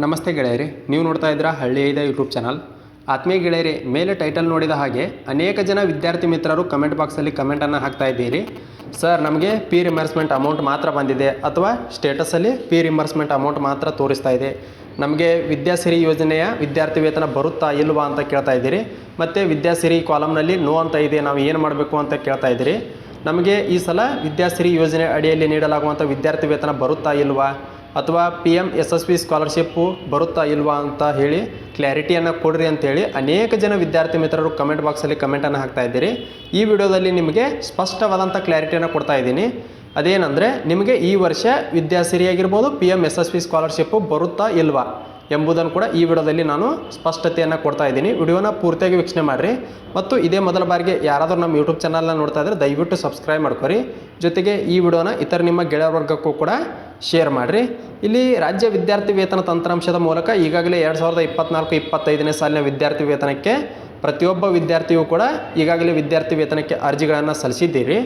ನಮಸ್ತೆ ಗೆಳೆಯರಿ, ನೀವು ನೋಡ್ತಾ ಇದ್ದೀರಾ ಹಳ್ಳಿ ಐದ ಯೂಟ್ಯೂಬ್ ಚಾನಲ್ ಆತ್ಮೀಯ ಗೆಳೆಯರಿ, ಮೇಲೆ ಟೈಟಲ್ ನೋಡಿದ ಹಾಗೆ ಅನೇಕ ಜನ ವಿದ್ಯಾರ್ಥಿ ಮಿತ್ರರು ಕಮೆಂಟ್ ಬಾಕ್ಸಲ್ಲಿ ಕಮೆಂಟನ್ನು ಹಾಕ್ತಾ ಇದ್ದೀರಿ. ಸರ್ ನಮಗೆ ಪಿ ರಿಮರ್ಸ್ಮೆಂಟ್ ಅಮೌಂಟ್ ಮಾತ್ರ ಬಂದಿದೆ ಅಥವಾ ಸ್ಟೇಟಸಲ್ಲಿ ಪಿ ರಿಮರ್ಸ್ಮೆಂಟ್ ಅಮೌಂಟ್ ಮಾತ್ರ ತೋರಿಸ್ತಾ ಇದೆ. ನಮಗೆ ವಿದ್ಯಾಸಿರಿ ಯೋಜನೆಯ ವಿದ್ಯಾರ್ಥಿ ವೇತನ ಬರುತ್ತಾ ಇಲ್ವಾ ಅಂತ ಕೇಳ್ತಾ ಇದ್ದೀರಿ. ಮತ್ತು ವಿದ್ಯಾಸಿರಿ ಕಾಲಮ್ನಲ್ಲಿ ನೋ ಅಂತ ಇದೆ, ನಾವು ಏನು ಮಾಡಬೇಕು ಅಂತ ಕೇಳ್ತಾ ಇದ್ದೀರಿ. ನಮಗೆ ಈ ಸಲ ವಿದ್ಯಾಸಿರಿ ಯೋಜನೆ ಅಡಿಯಲ್ಲಿ ನೀಡಲಾಗುವಂಥ ವಿದ್ಯಾರ್ಥಿ ವೇತನ ಬರುತ್ತಾ ಇಲ್ವಾ? ಅಥವಾ P M S S P scholarship ಬರುತ್ತಾ ಇಲ್ವಾ ಅಂತ ಹೇಳಿ ಕ್ಲಾರಿಟಿಯನ್ನು ಕೊಡ್ರಿ ಅಂತೇಳಿ ಅನೇಕ ಜನ ವಿದ್ಯಾರ್ಥಿ ಮಿತ್ರರು ಕಮೆಂಟ್ ಬಾಕ್ಸಲ್ಲಿ ಕಮೆಂಟನ್ನು ಹಾಕ್ತಾ ಇದ್ದೀರಿ. ಈ ವಿಡಿಯೋದಲ್ಲಿ ನಿಮಗೆ ಸ್ಪಷ್ಟವಾದಂಥ ಕ್ಲಾರಿಟಿಯನ್ನು ಕೊಡ್ತಾ ಇದ್ದೀನಿ. ಅದೇನೆಂದರೆ ನಿಮಗೆ ಈ ವರ್ಷ ವಿದ್ಯಾಸಿರಿಯಾಗಿರ್ಬೋದು P M S S P scholarship ಬರುತ್ತಾ ಇಲ್ವಾ? ಎಂಬುದನ್ನು ಕೂಡ ಈ ವಿಡಿಯೋದಲ್ಲಿ ನಾನು ಸ್ಪಷ್ಟತೆಯನ್ನು ಕೊಡ್ತಾ ಇದ್ದೀನಿ. ವಿಡಿಯೋನ ಪೂರ್ತಿಯಾಗಿ ವೀಕ್ಷಣೆ ಮಾಡಿರಿ. ಮತ್ತು ಇದೇ ಮೊದಲ ಬಾರಿಗೆ ಯಾರಾದರೂ ನಮ್ಮ ಯೂಟ್ಯೂಬ್ ಚಾನಲ್ನ ನೋಡ್ತಾ ಇದ್ದರೆ ದಯವಿಟ್ಟು ಸಬ್ಸ್ಕ್ರೈಬ್ ಮಾಡ್ಕೊರಿ. ಜೊತೆಗೆ ಈ ವಿಡಿಯೋನ ಇತರ ನಿಮ್ಮ ಗೆಳೆಯ ವರ್ಗಕ್ಕೂ ಕೂಡ ಶೇರ್ ಮಾಡಿರಿ. ಇಲ್ಲಿ ರಾಜ್ಯ ವಿದ್ಯಾರ್ಥಿ ವೇತನ ತಂತ್ರಾಂಶದ ಮೂಲಕ ಈಗಾಗಲೇ ಎರಡು ಸಾವಿರದ ಇಪ್ಪತ್ನಾಲ್ಕು, ಇಪ್ಪತ್ತೈದನೇ ಸಾಲಿನ ವಿದ್ಯಾರ್ಥಿ ವೇತನಕ್ಕೆ ಪ್ರತಿಯೊಬ್ಬ ವಿದ್ಯಾರ್ಥಿಯೂ ಕೂಡ ಈಗಾಗಲೇ ವಿದ್ಯಾರ್ಥಿ ವೇತನಕ್ಕೆ ಅರ್ಜಿಗಳನ್ನು ಸಲ್ಲಿಸಿದ್ದೀರಿ.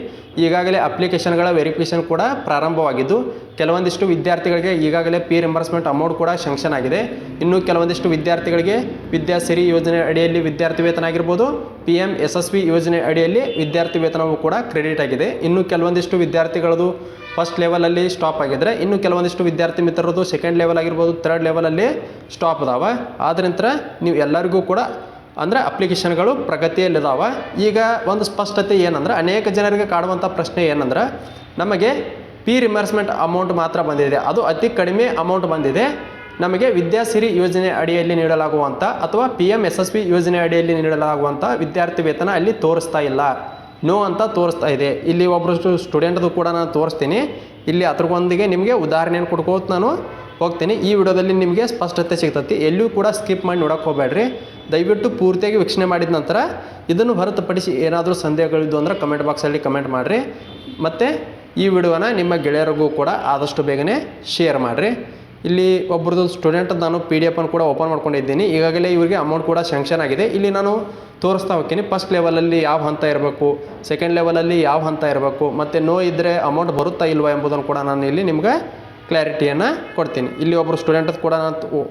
ಈಗಾಗಲೇ ಅಪ್ಲಿಕೇಶನ್ಗಳ ವೆರಿಫಿಕೇಷನ್ ಕೂಡ ಪ್ರಾರಂಭವಾಗಿದ್ದು, ಕೆಲವೊಂದಿಷ್ಟು ವಿದ್ಯಾರ್ಥಿಗಳಿಗೆ ಈಗಾಗಲೇ ಪಿ ರಿಂಬರ್ಸ್ಮೆಂಟ್ ಅಮೌಂಟ್ ಕೂಡ ಶಂಕ್ಷನ್ ಆಗಿದೆ. ಇನ್ನು ಕೆಲವೊಂದಿಷ್ಟು ವಿದ್ಯಾರ್ಥಿಗಳಿಗೆ ವಿದ್ಯಾಸಿರಿ ಯೋಜನೆ ಅಡಿಯಲ್ಲಿ ವಿದ್ಯಾರ್ಥಿ ವೇತನ ಆಗಿರ್ಬೋದು P M S S V ಯೋಜನೆ ಅಡಿಯಲ್ಲಿ ವಿದ್ಯಾರ್ಥಿ ವೇತನವೂ ಕೂಡ ಕ್ರೆಡಿಟ್ ಆಗಿದೆ. ಇನ್ನು ಕೆಲವೊಂದಿಷ್ಟು ವಿದ್ಯಾರ್ಥಿಗಳದು ಫಸ್ಟ್ ಲೆವೆಲಲ್ಲಿ ಸ್ಟಾಪ್ ಆಗಿದ್ರೆ, ಇನ್ನು ಕೆಲವೊಂದಿಷ್ಟು ವಿದ್ಯಾರ್ಥಿ ಮಿತ್ರರದು ಸೆಕೆಂಡ್ ಲೆವೆಲ್ ಆಗಿರ್ಬೋದು ಥರ್ಡ್ ಲೆವೆಲಲ್ಲಿ ಸ್ಟಾಪ್ ಅದಾವೆ. ಆದ ನಂತರ ನೀವು ಎಲ್ಲರಿಗೂ ಕೂಡ ಅಂದರೆ ಅಪ್ಲಿಕೇಶನ್ಗಳು ಪ್ರಗತಿಯಲ್ಲಿದ್ದಾವೆ ಈಗ ಒಂದು ಸ್ಪಷ್ಟತೆ ಏನಂದ್ರೆ ಅನೇಕ ಜನರಿಗೆ ಕಾಡುವಂಥ ಪ್ರಶ್ನೆ ಏನಂದ್ರೆ ನಮಗೆ ಪಿ ರಿಮರ್ಸ್ಮೆಂಟ್ ಅಮೌಂಟ್ ಮಾತ್ರ ಬಂದಿದೆ. ಅದು ಅತಿ ಕಡಿಮೆ ಅಮೌಂಟ್ ಬಂದಿದೆ. ನಮಗೆ ವಿದ್ಯಾಸಿರಿ ಯೋಜನೆ ಅಡಿಯಲ್ಲಿ ನೀಡಲಾಗುವಂಥ ಅಥವಾ P M S S P ಯೋಜನೆ ಅಡಿಯಲ್ಲಿ ನೀಡಲಾಗುವಂಥ ವಿದ್ಯಾರ್ಥಿ ವೇತನ ಅಲ್ಲಿ ತೋರಿಸ್ತಾ ಇಲ್ಲ. ನೋ ಅಂತ ತೋರಿಸ್ತಾ ಇದೆ. ಇಲ್ಲಿ ಒಬ್ಬರಷ್ಟು ಸ್ಟೂಡೆಂಟ್ದು ಕೂಡ ನಾನು ತೋರಿಸ್ತೀನಿ. ಇಲ್ಲಿ ಅದ್ರಗೊಂದಿಗೆ ನಿಮಗೆ ಉದಾಹರಣೆಯನ್ನು ಕೊಡ್ಕೋತ ನಾನು ಹೋಗ್ತೀನಿ. ಈ ವಿಡಿಯೋದಲ್ಲಿ ನಿಮಗೆ ಸ್ಪಷ್ಟತೆ ಸಿಗ್ತತಿ. ಎಲ್ಲೂ ಕೂಡ ಸ್ಕಿಪ್ ಮಾಡಿ ನೋಡೋಕೆ ಹೋಗಬೇಡ್ರಿ. ದಯವಿಟ್ಟು ಪೂರ್ತಿಯಾಗಿ ವೀಕ್ಷಣೆ ಮಾಡಿದ ನಂತರ ಇದನ್ನು ಹೊರತುಪಡಿಸಿ ಏನಾದರೂ ಸಂದೇಹಗಳಿದ್ದು ಅಂದ್ರೆ ಕಮೆಂಟ್ ಬಾಕ್ಸಲ್ಲಿ ಕಮೆಂಟ್ ಮಾಡಿರಿ. ಮತ್ತು ಈ ವಿಡಿಯೋನ ನಿಮ್ಮ ಗೆಳೆಯರಿಗೂ ಕೂಡ ಆದಷ್ಟು ಬೇಗನೆ ಶೇರ್ ಮಾಡಿರಿ. ಇಲ್ಲಿ ಒಬ್ಬರದ್ದು ಸ್ಟೂಡೆಂಟ್ ನಾನು ಪಿ ಡಿ ಎಫನ್ನು ಕೂಡ ಓಪನ್ ಮಾಡ್ಕೊಂಡಿದ್ದೀನಿ. ಈಗಾಗಲೇ ಇವರಿಗೆ ಅಮೌಂಟ್ ಕೂಡ ಸ್ಯಾಂಕ್ಷನ್ ಆಗಿದೆ. ಇಲ್ಲಿ ನಾನು ತೋರಿಸ್ತಾ ಹೋಗ್ತೀನಿ. ಫಸ್ಟ್ ಲೆವೆಲಲ್ಲಿ ಯಾವ ಹಂತ ಇರಬೇಕು ಸೆಕೆಂಡ್ ಲೆವೆಲಲ್ಲಿ ಯಾವ ಹಂತ ಇರಬೇಕು, ಮತ್ತು ನೋ ಇದ್ದರೆ ಅಮೌಂಟ್ ಬರುತ್ತಾ ಇಲ್ವಾ ಎಂಬುದನ್ನು ಕೂಡ ನಾನು ಇಲ್ಲಿ ನಿಮ್ಗೆ ಕ್ಲಾರಿಟಿಯನ್ನು ಕೊಡ್ತೀನಿ. ಇಲ್ಲಿ ಒಬ್ಬರು ಸ್ಟೂಡೆಂಟ್ ಕೂಡ ನಾನು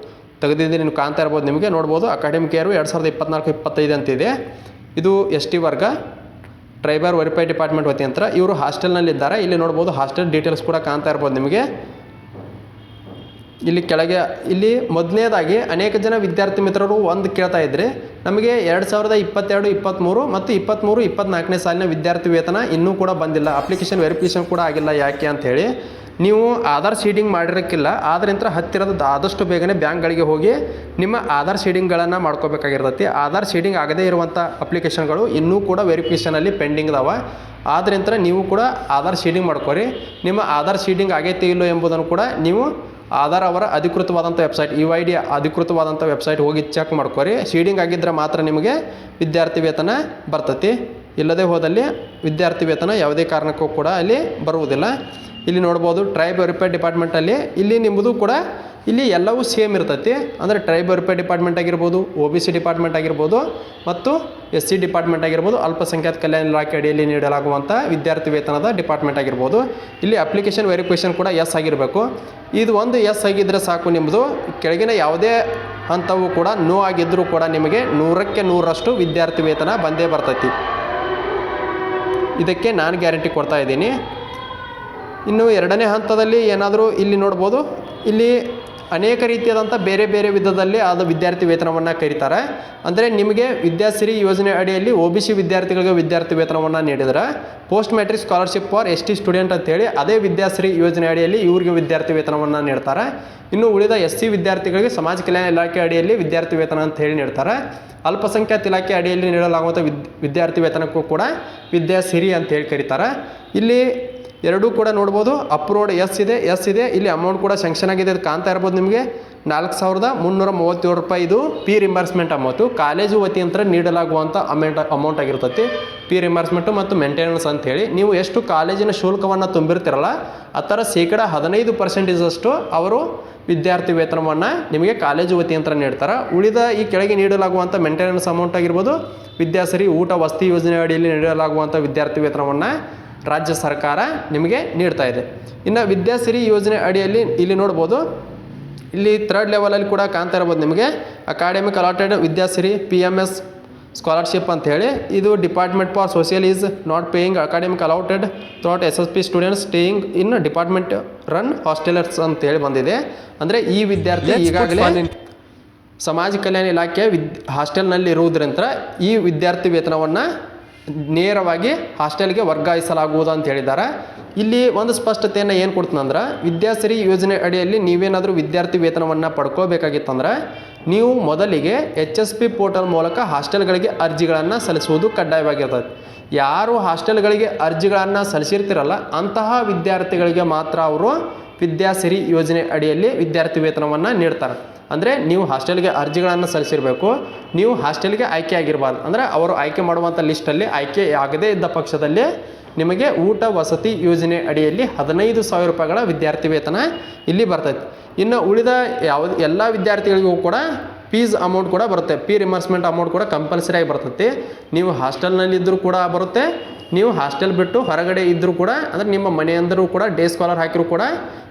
ತ- ತೆಗೆದಿದ್ದೀನಿ ನೀವು ಕಾಣ್ತಾ ಇರ್ಬೋದು ನಿಮಗೆ, ನೋಡ್ಬೋದು. ಅಕಾಡೆಮಿಕ್ ಇಯರು ಎರಡು ಸಾವಿರದ ಇಪ್ಪತ್ನಾಲ್ಕು, ಇಪ್ಪತ್ತೈದು ಅಂತಿದೆ. ಇದು ಎಸ್ ಟಿ ವರ್ಗ ಟ್ರೈಬರ್ ವೆರಿಫೈ ಡಿಪಾರ್ಟ್ಮೆಂಟ್ ವತಿಯಂತ್ರ ಇವರು ಹಾಸ್ಟೆಲ್ನಲ್ಲಿದ್ದಾರೆ ಇಲ್ಲಿ ನೋಡ್ಬೋದು ಹಾಸ್ಟೆಲ್ ಡೀಟೇಲ್ಸ್ ಕೂಡ ಕಾಣ್ತಾ ಇರ್ಬೋದು ನಿಮಗೆ. ಇಲ್ಲಿ ಕೆಳಗೆ, ಇಲ್ಲಿ ಮೊದಲನೇದಾಗಿ ಅನೇಕ ಜನ ವಿದ್ಯಾರ್ಥಿ ಮಿತ್ರರು ಒಂದು ಕೇಳ್ತಾ ಇದ್ರಿ, ನಮಗೆ ಎರಡು ಸಾವಿರದ ಇಪ್ಪತ್ತೆರಡು ಇಪ್ಪತ್ತ್ಮೂರು ಮತ್ತು ಇಪ್ಪತ್ತ್ಮೂರು ಇಪ್ಪತ್ತ್ನಾಲ್ಕನೇ ಸಾಲಿನ ವಿದ್ಯಾರ್ಥಿ ವೇತನ ಇನ್ನೂ ಕೂಡ ಬಂದಿಲ್ಲ. ಅಪ್ಲಿಕೇಶನ್ ವೆರಿಫಿಕೇಷನ್ ಕೂಡ ಆಗಿಲ್ಲ ಯಾಕೆ ಅಂಥೇಳಿ ನೀವು ಆಧಾರ್ ಸೀಡಿಂಗ್ ಮಾಡಿರೋಕ್ಕಿಲ್ಲ ಆದ್ರಿಂದ ಹತ್ತಿರದ ಆದಷ್ಟು ಬೇಗನೆ ಬ್ಯಾಂಕ್ಗಳಿಗೆ ಹೋಗಿ ನಿಮ್ಮ ಆಧಾರ್ ಸೀಡಿಂಗ್ಗಳನ್ನು ಮಾಡ್ಕೋಬೇಕಾಗಿರ್ತೈತಿ. ಆಧಾರ್ ಸೀಡಿಂಗ್ ಆಗದೇ ಇರುವಂಥ ಅಪ್ಲಿಕೇಶನ್ಗಳು ಇನ್ನೂ ಕೂಡ ವೆರಿಫಿಕೇಷನಲ್ಲಿ ಪೆಂಡಿಂಗ್ ಅದಾವ. ಆದ್ರಿಂದ ನೀವು ಕೂಡ ಆಧಾರ್ ಸೀಡಿಂಗ್ ಮಾಡ್ಕೊರಿ. ನಿಮ್ಮ ಆಧಾರ್ ಸೀಡಿಂಗ್ ಆಗೈತೆ ಇಲ್ಲೋ ಎಂಬುದನ್ನು ಕೂಡ ನೀವು ಆಧಾರ್ ಅವರ ಅಧಿಕೃತವಾದಂಥ ವೆಬ್ಸೈಟ್ ಯು ಐ ಡಿ ಅಧಿಕೃತವಾದಂಥ ವೆಬ್ಸೈಟ್ ಹೋಗಿ ಚೆಕ್ ಮಾಡ್ಕೊರಿ. ಸೀಡಿಂಗ್ ಆಗಿದ್ದರೆ ಮಾತ್ರ ನಿಮಗೆ ವಿದ್ಯಾರ್ಥಿ ವೇತನ ಬರ್ತತಿ. ಇಲ್ಲದೆ ಹೋದಲ್ಲಿ ವಿದ್ಯಾರ್ಥಿ ವೇತನ ಯಾವುದೇ ಕಾರಣಕ್ಕೂ ಕೂಡ ಅಲ್ಲಿ ಬರುವುದಿಲ್ಲ. ಇಲ್ಲಿ ನೋಡ್ಬೋದು ಟ್ರೈಬ್ ವೆರಿಫೈ ಡಿಪಾರ್ಟ್ಮೆಂಟಲ್ಲಿ ಇಲ್ಲಿ ನಿಮ್ಮದು ಕೂಡ ಇಲ್ಲಿ ಎಲ್ಲವೂ ಸೇಮ್ ಇರ್ತೈತಿ. ಅಂದರೆ ಟ್ರೈಬ್ ವೆರಿಫೈ ಡಿಪಾರ್ಟ್ಮೆಂಟ್ ಆಗಿರ್ಬೋದು ಒ ಬಿ ಸಿ ಡಿಪಾರ್ಟ್ಮೆಂಟ್ ಆಗಿರ್ಬೋದು ಮತ್ತು ಎಸ್ ಸಿ ಡಿಪಾರ್ಟ್ಮೆಂಟ್ ಆಗಿರ್ಬೋದು, ಅಲ್ಪಸಂಖ್ಯಾತ ಕಲ್ಯಾಣ ಇಲಾಖೆ ಅಡಿಯಲ್ಲಿ ನೀಡಲಾಗುವಂಥ ವಿದ್ಯಾರ್ಥಿ ವೇತನದ ಡಿಪಾರ್ಟ್ಮೆಂಟ್ ಆಗಿರ್ಬೋದು. ಇಲ್ಲಿ ಅಪ್ಲಿಕೇಶನ್ ವೆರಿಫಿಕೇಷನ್ ಕೂಡ ಎಸ್ ಆಗಿರಬೇಕು. ಇದು ಒಂದು ಎಸ್ ಆಗಿದ್ದರೆ ಸಾಕು ನಿಮ್ಮದು ಕೆಳಗಿನ ಯಾವುದೇ ಹಂತವು ಕೂಡ ನೋ ಆಗಿದ್ದರೂ ಕೂಡ ನಿಮಗೆ ನೂರಕ್ಕೆ ನೂರರಷ್ಟು ವಿದ್ಯಾರ್ಥಿ ವೇತನ ಬಂದೇ ಬರ್ತೈತಿ. ಇದಕ್ಕೆ ನಾನು ಗ್ಯಾರಂಟಿ ಕೊಡ್ತಾ ಇದ್ದೀನಿ. ಇನ್ನು ಎರಡನೇ ಹಂತದಲ್ಲಿ ಏನಾದರೂ ಇಲ್ಲಿ ನೋಡ್ಬೋದು. ಇಲ್ಲಿ ಅನೇಕ ರೀತಿಯಾದಂಥ ಬೇರೆ ಬೇರೆ ವಿಧದಲ್ಲಿ ಆದ ವಿದ್ಯಾರ್ಥಿ ವೇತನವನ್ನು ಕರೀತಾರೆ. ಅಂದರೆ ನಿಮಗೆ ವಿದ್ಯಾಸಿರಿ ಯೋಜನೆ ಅಡಿಯಲ್ಲಿ ಒ ಬಿ ಸಿ ವಿದ್ಯಾರ್ಥಿಗಳಿಗೆ ವಿದ್ಯಾರ್ಥಿ ವೇತನವನ್ನು ನೀಡಿದರೆ. Post matric scholarship for S T student ಅಂತೇಳಿ ಅದೇ ವಿದ್ಯಾಸಿರಿ ಯೋಜನೆ ಅಡಿಯಲ್ಲಿ ಇವರಿಗೆ ವಿದ್ಯಾರ್ಥಿ ವೇತನವನ್ನು ನೀಡ್ತಾರೆ. ಇನ್ನು ಉಳಿದ ಎಸ್ ಸಿ ವಿದ್ಯಾರ್ಥಿಗಳಿಗೆ ಸಮಾಜ ಕಲ್ಯಾಣ ಇಲಾಖೆ ಅಡಿಯಲ್ಲಿ ವಿದ್ಯಾರ್ಥಿ ವೇತನ ಅಂತ ಹೇಳಿ ನೀಡ್ತಾರೆ. ಅಲ್ಪಸಂಖ್ಯಾತ ಇಲಾಖೆ ಅಡಿಯಲ್ಲಿ ನೀಡಲಾಗುವಂಥ ವಿದ್, ವಿದ್ಯಾರ್ಥಿ ವೇತನಕ್ಕೂ ಕೂಡ ವಿದ್ಯಾಸಿರಿ ಅಂತ ಹೇಳಿ ಕರೀತಾರೆ. ಇಲ್ಲಿ ಎರಡೂ ಕೂಡ ನೋಡ್ಬೋದು. ಅಪ್ರೋಡ್ ಎಸ್ ಇದೆ ಎಸ್ ಇದೆ. ಇಲ್ಲಿ ಅಮೌಂಟ್ ಕೂಡ ಸ್ಯಾಂಕ್ಷನ್ ಆಗಿದೆ. ಅದು ಕಾಣ್ತಾ ಇರ್ಬೋದು ನಿಮಗೆ. ನಾಲ್ಕು ಸಾವಿರದ ಮುನ್ನೂರ ಮೂವತ್ತೇಳು ರೂಪಾಯಿ ಇದು ಪಿ ರಿಂಬರ್ಸ್ಮೆಂಟ್ ಅಮೌಂಟು ಕಾಲೇಜು ವತಿಯಂತ್ರ ನೀಡಲಾಗುವಂಥ ಅಮೌಂಟ್ ಅಮೌಂಟ್ ಆಗಿರ್ತೈತಿ. ಪಿ ರಿಂಬರ್ಸ್ಮೆಂಟು ಮತ್ತು ಮೇಂಟೆನೆನ್ಸ್ ಅಂತೇಳಿ. ನೀವು ಎಷ್ಟು ಕಾಲೇಜಿನ ಶುಲ್ಕವನ್ನು ತುಂಬಿರ್ತಿರಲ್ಲ, ಆ ಥರ ಶೇಕಡ ಹದಿನೈದು ಪರ್ಸೆಂಟೇಜಷ್ಟು ಅವರು ವಿದ್ಯಾರ್ಥಿ ವೇತನವನ್ನು ನಿಮಗೆ ಕಾಲೇಜು ವತಿಯಂತ್ರ ನೀಡ್ತಾರೆ. ಉಳಿದ ಈ ಕೆಳಗೆ ನೀಡಲಾಗುವಂಥ ಮೇಂಟೆನೆನ್ಸ್ ಅಮೌಂಟ್ ಆಗಿರ್ಬೋದು. ವಿದ್ಯಾಸರಿ ಊಟ, ವಸತಿ ಯೋಜನೆ ಅಡಿಯಲ್ಲಿ ನೀಡಲಾಗುವಂಥ ವಿದ್ಯಾರ್ಥಿ ವೇತನವನ್ನು ರಾಜ್ಯ ಸರ್ಕಾರ ನಿಮಗೆ ನೀಡ್ತಾ ಇದೆ. ಇನ್ನು ವಿದ್ಯಾಸಿರಿ ಯೋಜನೆ ಅಡಿಯಲ್ಲಿ ಇಲ್ಲಿ ನೋಡ್ಬೋದು ಇಲ್ಲಿ ಥರ್ಡ್ ಲೆವೆಲಲ್ಲಿ ಕೂಡ ಕಾಣ್ತಾ ಇರ್ಬೋದು ನಿಮಗೆ. Academic allotted Vidyasiri P M S scholarship ಅಂತ ಹೇಳಿ. ಇದು department for social is not paying academic allotted through S S P students staying in department run hostellers ಅಂತ ಹೇಳಿ ಬಂದಿದೆ. ಅಂದರೆ ಈ ವಿದ್ಯಾರ್ಥಿ ಈಗಾಗಲೇ ಸಮಾಜ ಕಲ್ಯಾಣ ಇಲಾಖೆ ವಿದ್ ಹಾಸ್ಟೆಲ್ನಲ್ಲಿ ಇರುವುದರಿಂದ ಈ ವಿದ್ಯಾರ್ಥಿ ವೇತನವನ್ನು ನೇರವಾಗಿ ಹಾಸ್ಟೆಲ್ಗೆ ವರ್ಗಾಯಿಸಲಾಗುವುದು ಅಂತ ಹೇಳಿದ್ದಾರೆ ಇಲ್ಲಿ ಒಂದು ಸ್ಪಷ್ಟತೆಯನ್ನು ಏನು ಕೊಡ್ತಂದ್ರೆ ವಿದ್ಯಾಸಿರಿ ಯೋಜನೆ ಅಡಿಯಲ್ಲಿ ನೀವೇನಾದರೂ ವಿದ್ಯಾರ್ಥಿ ವೇತನವನ್ನು ಪಡ್ಕೋಬೇಕಾಗಿತ್ತಂದ್ರೆ, ನೀವು ಮೊದಲಿಗೆ ಎಚ್ ಎಸ್ ಪಿ ಪೋರ್ಟಲ್ ಮೂಲಕ ಹಾಸ್ಟೆಲ್ಗಳಿಗೆ ಅರ್ಜಿಗಳನ್ನು ಸಲ್ಲಿಸುವುದು ಕಡ್ಡಾಯವಾಗಿರ್ತದೆ. ಯಾರು ಹಾಸ್ಟೆಲ್ಗಳಿಗೆ ಅರ್ಜಿಗಳನ್ನು ಸಲ್ಲಿಸಿರ್ತಿರಲ್ಲ, ಅಂತಹ ವಿದ್ಯಾರ್ಥಿಗಳಿಗೆ ಮಾತ್ರ ಅವರು ವಿದ್ಯಾಸಿರಿ ಯೋಜನೆ ಅಡಿಯಲ್ಲಿ ವಿದ್ಯಾರ್ಥಿ ವೇತನವನ್ನು ನೀಡ್ತಾರೆ. ಅಂದರೆ ನೀವು ಹಾಸ್ಟೆಲ್ಗೆ ಅರ್ಜಿಗಳನ್ನು ಸಲ್ಲಿಸಿರಬೇಕು. ನೀವು ಹಾಸ್ಟೆಲ್ಗೆ ಆಯ್ಕೆ ಆಗಿರಬಾರ್ದು. ಅಂದರೆ ಅವರು ಆಯ್ಕೆ ಮಾಡುವಂಥ ಲಿಸ್ಟಲ್ಲಿ ಆಯ್ಕೆ ಆಗದೇ ಇದ್ದ ಪಕ್ಷದಲ್ಲಿ ನಿಮಗೆ ಊಟ ವಸತಿ ಯೋಜನೆ ಅಡಿಯಲ್ಲಿ ಹದಿನೈದು ಸಾವಿರ ರೂಪಾಯಿಗಳ ವಿದ್ಯಾರ್ಥಿ ವೇತನ ಇಲ್ಲಿ ಬರ್ತೈತೆ. ಇನ್ನು ಉಳಿದ ಯಾವ್ದು ಎಲ್ಲ ವಿದ್ಯಾರ್ಥಿಗಳಿಗೂ ಕೂಡ ಫೀಸ್ ಅಮೌಂಟ್ ಕೂಡ ಬರುತ್ತೆ. ಫೀ ರಿಮರ್ಸ್ಮೆಂಟ್ ಅಮೌಂಟ್ ಕೂಡ ಕಂಪಲ್ಸರಿಯಾಗಿ ಬರ್ತೈತಿ. ನೀವು ಹಾಸ್ಟೆಲ್ನಲ್ಲಿದ್ದರೂ ಕೂಡ ಬರುತ್ತೆ. ನೀವು ಹಾಸ್ಟೆಲ್ ಬಿಟ್ಟು ಹೊರಗಡೆ ಇದ್ದರೂ ಕೂಡ, ಅಂದರೆ ನಿಮ್ಮ ಮನೆಯಂದರೂ ಕೂಡ ಡೇ ಸ್ಕಾಲರ್ ಹಾಕಿರೂ ಕೂಡ,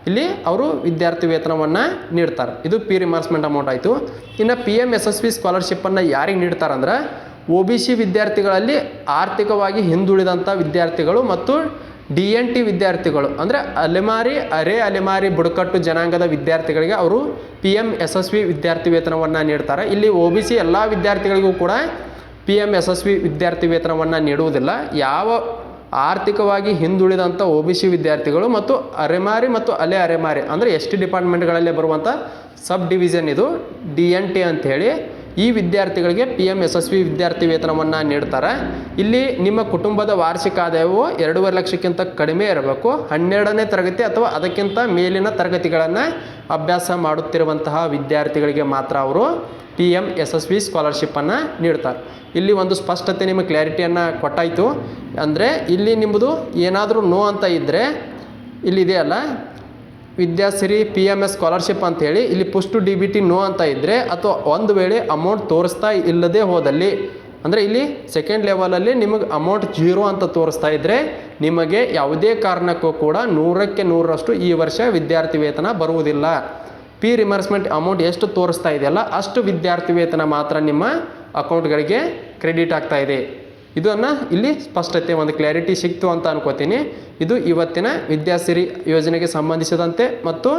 ಇಲ್ಲಿ ಅವರು ವಿದ್ಯಾರ್ಥಿ ವೇತನವನ್ನು ನೀಡ್ತಾರೆ. ಇದು ಪಿ ರಿಮರ್ಸ್ಮೆಂಟ್ ಅಮೌಂಟ್ ಆಯಿತು. ಇನ್ನು P M S S P ಸ್ಕಾಲರ್ಶಿಪ್ಪನ್ನು ಯಾರಿಗೆ ನೀಡ್ತಾರಂದ್ರೆ ಒ ಬಿ ಸಿ ವಿದ್ಯಾರ್ಥಿಗಳಲ್ಲಿ ಆರ್ಥಿಕವಾಗಿ ಹಿಂದುಳಿದಂಥ ವಿದ್ಯಾರ್ಥಿಗಳು ಮತ್ತು ಡಿ ಎನ್ ಟಿ ವಿದ್ಯಾರ್ಥಿಗಳು, ಅಂದರೆ ಅಲೆಮಾರಿ, ಅರೆ ಅಲೆಮಾರಿ ಬುಡಕಟ್ಟು ಜನಾಂಗದ ವಿದ್ಯಾರ್ಥಿಗಳಿಗೆ ಅವರು P M S S V ವಿದ್ಯಾರ್ಥಿ ವೇತನವನ್ನು ನೀಡ್ತಾರೆ. ಇಲ್ಲಿ ಒ ಬಿ ಸಿ ಎಲ್ಲ ವಿದ್ಯಾರ್ಥಿಗಳಿಗೂ ಕೂಡ P M S S V ವಿದ್ಯಾರ್ಥಿ ವೇತನವನ್ನು ನೀಡುವುದಿಲ್ಲ. ಯಾವ ಆರ್ಥಿಕವಾಗಿ ಹಿಂದುಳಿದಂಥ ಒ ಬಿ ಸಿ ವಿದ್ಯಾರ್ಥಿಗಳು ಮತ್ತು ಅರೆಮಾರಿ ಮತ್ತು ಅಲೆ ಅರೆಮಾರಿ ಅಂದರೆ ಎಸ್ ಟಿ ಡಿಪಾರ್ಟ್ಮೆಂಟ್ಗಳಲ್ಲೇ ಬರುವಂಥ ಸಬ್ ಡಿವಿಷನ್ ಇದು ಡಿ ಎನ್ ಟಿ ಅಂಥೇಳಿ ಈ ವಿದ್ಯಾರ್ಥಿಗಳಿಗೆ P M S S V ವಿದ್ಯಾರ್ಥಿ ವೇತನವನ್ನು ನೀಡ್ತಾರೆ. ಇಲ್ಲಿ ನಿಮ್ಮ ಕುಟುಂಬದ ವಾರ್ಷಿಕ ಆದಾಯವು ಎರಡೂವರೆ ಲಕ್ಷಕ್ಕಿಂತ ಕಡಿಮೆ ಇರಬೇಕು. ಹನ್ನೆರಡನೇ ತರಗತಿ ಅಥವಾ ಅದಕ್ಕಿಂತ ಮೇಲಿನ ತರಗತಿಗಳನ್ನು ಅಭ್ಯಾಸ ಮಾಡುತ್ತಿರುವಂತಹ ವಿದ್ಯಾರ್ಥಿಗಳಿಗೆ ಮಾತ್ರ ಅವರು P M S S V ಸ್ಕಾಲರ್ಶಿಪ್ಪನ್ನು ನೀಡ್ತಾರೆ. ಇಲ್ಲಿ ಒಂದು ಸ್ಪಷ್ಟತೆ ನಿಮಗೆ ಕ್ಲಾರಿಟಿಯನ್ನು ಕೊಟ್ಟಾಯಿತು. ಅಂದರೆ ಇಲ್ಲಿ ನಿಮ್ಮದು ಏನಾದರೂ ನೋ ಅಂತ ಇದ್ದರೆ ಇಲ್ಲಿದೆಯಲ್ಲ Vidyasiri P M S scholarship ಅಂಥೇಳಿ ಇಲ್ಲಿ ಪುಷ್ಟು ಡಿ ಬಿ ಟಿ ನೋ ಅಂತ ಇದ್ದರೆ ಅಥವಾ ಒಂದು ವೇಳೆ ಅಮೌಂಟ್ ತೋರಿಸ್ತಾ ಇಲ್ಲದೆ ಹೋದಲ್ಲಿ, ಅಂದರೆ ಇಲ್ಲಿ ಸೆಕೆಂಡ್ ಲೆವೆಲಲ್ಲಿ ನಿಮಗೆ ಅಮೌಂಟ್ ಜೀರೋ ಅಂತ ತೋರಿಸ್ತಾ ಇದ್ದರೆ ನಿಮಗೆ ಯಾವುದೇ ಕಾರಣಕ್ಕೂ ಕೂಡ ನೂರಕ್ಕೆ ನೂರರಷ್ಟು ಈ ವರ್ಷ ವಿದ್ಯಾರ್ಥಿ ವೇತನ ಬರುವುದಿಲ್ಲ. ಪಿ ರಿಮರ್ಸ್ಮೆಂಟ್ ಅಮೌಂಟ್ ಎಷ್ಟು ತೋರಿಸ್ತಾ ಇದೆಯಲ್ಲ ಅಷ್ಟು ವಿದ್ಯಾರ್ಥಿ ವೇತನ ಮಾತ್ರ ನಿಮ್ಮ ಅಕೌಂಟ್ಗಳಿಗೆ ಕ್ರೆಡಿಟ್ ಆಗ್ತಾ ಇದೆ. ಇದನ್ನು ಇಲ್ಲಿ ಸ್ಪಷ್ಟತೆ ಒಂದು ಕ್ಲಾರಿಟಿ ಸಿಕ್ತು ಅಂತ ಅನ್ಕೋತೀನಿ. ಇದು ಇವತ್ತಿನ ವಿದ್ಯಾಸಿರಿ ಯೋಜನೆಗೆ ಸಂಬಂಧಿಸಿದಂತೆ ಮತ್ತು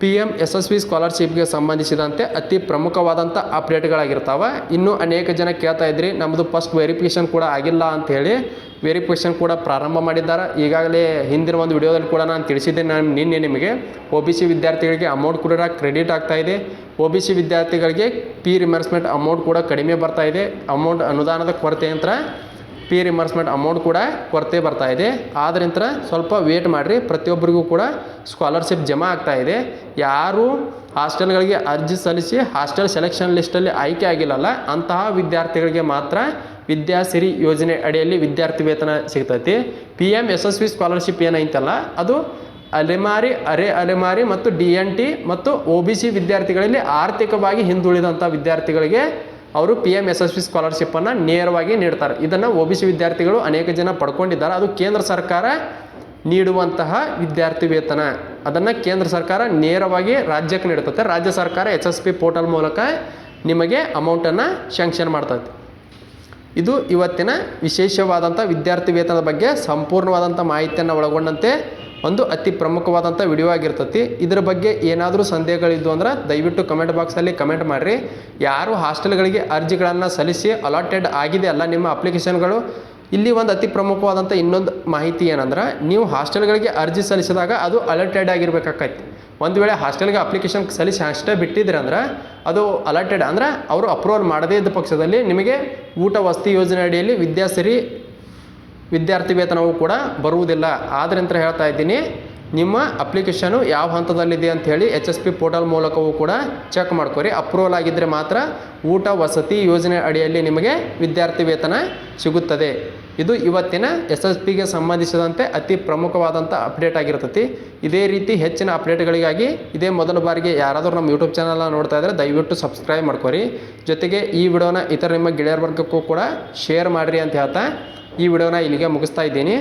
P M S S V ಸ್ಕಾಲರ್ಶಿಪ್ಗೆ ಸಂಬಂಧಿಸಿದಂತೆ ಅತಿ ಪ್ರಮುಖವಾದಂಥ ಅಪ್ಡೇಟ್ಗಳಾಗಿರ್ತಾವೆ. ಇನ್ನೂ ಅನೇಕ ಜನ ಕೇಳ್ತಾ ಇದ್ರಿ ನಮ್ಮದು ಫಸ್ಟ್ ವೆರಿಫಿಕೇಷನ್ ಕೂಡ ಆಗಿಲ್ಲ ಅಂತ ಹೇಳಿ. ವೆರಿಫಿಕೇಷನ್ ಕೂಡ ಪ್ರಾರಂಭ ಮಾಡಿದ್ದಾರೆ. ಈಗಾಗಲೇ ಹಿಂದಿನ ಒಂದು ವಿಡಿಯೋದಲ್ಲಿ ಕೂಡ ನಾನು ತಿಳಿಸಿದ್ದೆ. ನಾನು ನಿನ್ನೆ ನಿಮಗೆ ಒ ಬಿ ಸಿ ವಿದ್ಯಾರ್ಥಿಗಳಿಗೆ ಅಮೌಂಟ್ ಕೂಡ ಕ್ರೆಡಿಟ್ ಆಗ್ತಾ ಇದೆ. ಒ ಬಿ ಸಿ ವಿದ್ಯಾರ್ಥಿಗಳಿಗೆ ಪಿ ರಿಮರ್ಸ್ಮೆಂಟ್ ಅಮೌಂಟ್ ಕೂಡ ಕಡಿಮೆ ಬರ್ತಾ ಇದೆ. ಅಮೌಂಟ್ ಅನುದಾನದ ಕೊರತೆ ಅಂತ ಪಿ ರಿಮರ್ಸ್ಮೆಂಟ್ ಅಮೌಂಟ್ ಕೂಡ ಕೊರತೆ ಬರ್ತಾ ಇದೆ. ಸ್ವಲ್ಪ ವೇಟ್ ಮಾಡಿರಿ. ಪ್ರತಿಯೊಬ್ಬರಿಗೂ ಕೂಡ ಸ್ಕಾಲರ್ಶಿಪ್ ಜಮಾ ಆಗ್ತಾ ಇದೆ. ಯಾರು ಹಾಸ್ಟೆಲ್ಗಳಿಗೆ ಅರ್ಜಿ ಸಲ್ಲಿಸಿ ಹಾಸ್ಟೆಲ್ ಸೆಲೆಕ್ಷನ್ ಲಿಸ್ಟಲ್ಲಿ ಆಯ್ಕೆ ಆಗಿಲ್ಲಲ್ಲ, ಅಂತಹ ವಿದ್ಯಾರ್ಥಿಗಳಿಗೆ ಮಾತ್ರ ವಿದ್ಯಾಸಿರಿ ಯೋಜನೆ ಅಡಿಯಲ್ಲಿ ವಿದ್ಯಾರ್ಥಿ ವೇತನ ಸಿಗ್ತೈತಿ. ಪಿ ಎಂ ವಿ ಸ್ಕಾಲರ್ಶಿಪ್ ಏನೈತಲ್ಲ, ಅದು ಅಲೆಮಾರಿ, ಅರೆ ಅಲೆಮಾರಿ ಮತ್ತು ಡಿ ಎನ್ ಟಿ ಮತ್ತು ಒ ಬಿ ಸಿ ವಿದ್ಯಾರ್ಥಿಗಳಲ್ಲಿ ಆರ್ಥಿಕವಾಗಿ ಹಿಂದುಳಿದಂಥ ವಿದ್ಯಾರ್ಥಿಗಳಿಗೆ ಅವರು P M S S V ಸ್ಕಾಲರ್ಶಿಪ್ಪನ್ನು ನೇರವಾಗಿ ನೀಡ್ತಾರೆ. ಇದನ್ನು ಒ ಬಿ ಸಿ ವಿದ್ಯಾರ್ಥಿಗಳು ಅನೇಕ ಜನ ಪಡ್ಕೊಂಡಿದ್ದಾರೆ. ಅದು ಕೇಂದ್ರ ಸರ್ಕಾರ ನೀಡುವಂತಹ ವಿದ್ಯಾರ್ಥಿ ವೇತನ. ಅದನ್ನು ಕೇಂದ್ರ ಸರ್ಕಾರ ನೇರವಾಗಿ ರಾಜ್ಯಕ್ಕೆ ನೀಡುತ್ತೆ. ರಾಜ್ಯ ಸರ್ಕಾರ ಎಸ್ ಎಸ್ ಪಿ ಪೋರ್ಟಲ್ ಮೂಲಕ ನಿಮಗೆ ಅಮೌಂಟನ್ನು ಶ್ಯಾಂಕ್ಷನ್ ಮಾಡ್ತೈತೆ. ಇದು ಇವತ್ತಿನ ವಿಶೇಷವಾದಂಥ ವಿದ್ಯಾರ್ಥಿ ವೇತನದ ಬಗ್ಗೆ ಸಂಪೂರ್ಣವಾದಂಥ ಮಾಹಿತಿಯನ್ನು ಒಳಗೊಂಡಂತೆ ಒಂದು ಅತಿ ಪ್ರಮುಖವಾದಂಥ ವಿಡಿಯೋ ಆಗಿರ್ತತಿ. ಇದ್ರ ಬಗ್ಗೆ ಏನಾದರೂ ಸಂದೇಹಗಳಿದ್ದು ಅಂದ್ರೆ ದಯವಿಟ್ಟು ಕಮೆಂಟ್ ಬಾಕ್ಸಲ್ಲಿ ಕಮೆಂಟ್ ಮಾಡಿರಿ. ಯಾರು ಹಾಸ್ಟೆಲ್ಗಳಿಗೆ ಅರ್ಜಿಗಳನ್ನು ಸಲ್ಲಿಸಿ ಅಲಾಟೆಡ್ ಆಗಿದೆ ಅಲ್ಲ ನಿಮ್ಮ ಅಪ್ಲಿಕೇಶನ್ಗಳು ಇಲ್ಲಿ ಒಂದು ಅತಿ ಪ್ರಮುಖವಾದಂಥ ಇನ್ನೊಂದು ಮಾಹಿತಿ ಏನಂದ್ರೆ, ನೀವು ಹಾಸ್ಟೆಲ್ಗಳಿಗೆ ಅರ್ಜಿ ಸಲ್ಲಿಸಿದಾಗ ಅದು ಅಲರ್ಟೆಡ್ ಆಗಿರ್ಬೇಕಾಕೈತಿ. ಒಂದು ವೇಳೆ ಹಾಸ್ಟೆಲ್ಗೆ ಅಪ್ಲಿಕೇಶನ್ ಸಲ್ಲಿಸಿ ಅಷ್ಟೇ ಬಿಟ್ಟಿದ್ರೆ ಅಂದ್ರೆ ಅದು ಅಲರ್ಟೆಡ್ ಅಂದ್ರೆ ಅವರು ಅಪ್ರೂವಲ್ ಮಾಡದೇ ಇದ್ದ ಪಕ್ಷದಲ್ಲಿ ನಿಮಗೆ ಊಟ ವಸತಿ ಯೋಜನೆ ಅಡಿಯಲ್ಲಿ ವಿದ್ಯಾಸಿರಿ ವಿದ್ಯಾರ್ಥಿ ವೇತನವು ಕೂಡ ಬರುವುದಿಲ್ಲ. ಆದ್ರಿಂದ ಹೇಳ್ತಾ ಇದ್ದೀನಿ ನಿಮ್ಮ ಅಪ್ಲಿಕೇಶನು ಯಾವ ಹಂತದಲ್ಲಿದೆ ಅಂತ ಹೇಳಿ ಎಚ್ ಎಸ್ ಪಿ ಪೋರ್ಟಲ್ ಮೂಲಕವೂ ಕೂಡ ಚೆಕ್ ಮಾಡ್ಕೊರಿ. ಅಪ್ರೂವಲ್ ಆಗಿದ್ದರೆ ಮಾತ್ರ ಊಟ ವಸತಿ ಯೋಜನೆ ಅಡಿಯಲ್ಲಿ ನಿಮಗೆ ವಿದ್ಯಾರ್ಥಿ ವೇತನ ಸಿಗುತ್ತದೆ. ಇದು ಇವತ್ತಿನ ಎಸ್ ಎಸ್ ಪಿಗೆ ಸಂಬಂಧಿಸಿದಂತೆ ಅತಿ ಪ್ರಮುಖವಾದಂಥ ಅಪ್ಡೇಟ್ ಆಗಿರ್ತೈತಿ. ಇದೇ ರೀತಿ ಹೆಚ್ಚಿನ ಅಪ್ಡೇಟ್ಗಳಿಗಾಗಿ ಇದೇ ಮೊದಲ ಬಾರಿಗೆ ಯಾರಾದರೂ ನಮ್ಮ ಯೂಟ್ಯೂಬ್ ಚಾನಲ್ನ ನೋಡ್ತಾ ಇದ್ದರೆ ದಯವಿಟ್ಟು ಸಬ್ಸ್ಕ್ರೈಬ್ ಮಾಡ್ಕೊರಿ. ಜೊತೆಗೆ ಈ ವಿಡಿಯೋನ ಇತರ ನಿಮ್ಮ ಗೆಳೆಯರ ವರ್ಗಕ್ಕೂ ಕೂಡ ಶೇರ್ ಮಾಡಿರಿ ಅಂತ ಹೇಳ್ತಾ ಈ ವಿಡಿಯೋನ ಇಲ್ಲಿಗೆ ಮುಗಿಸ್ತಾ ಇದ್ದೀನಿ.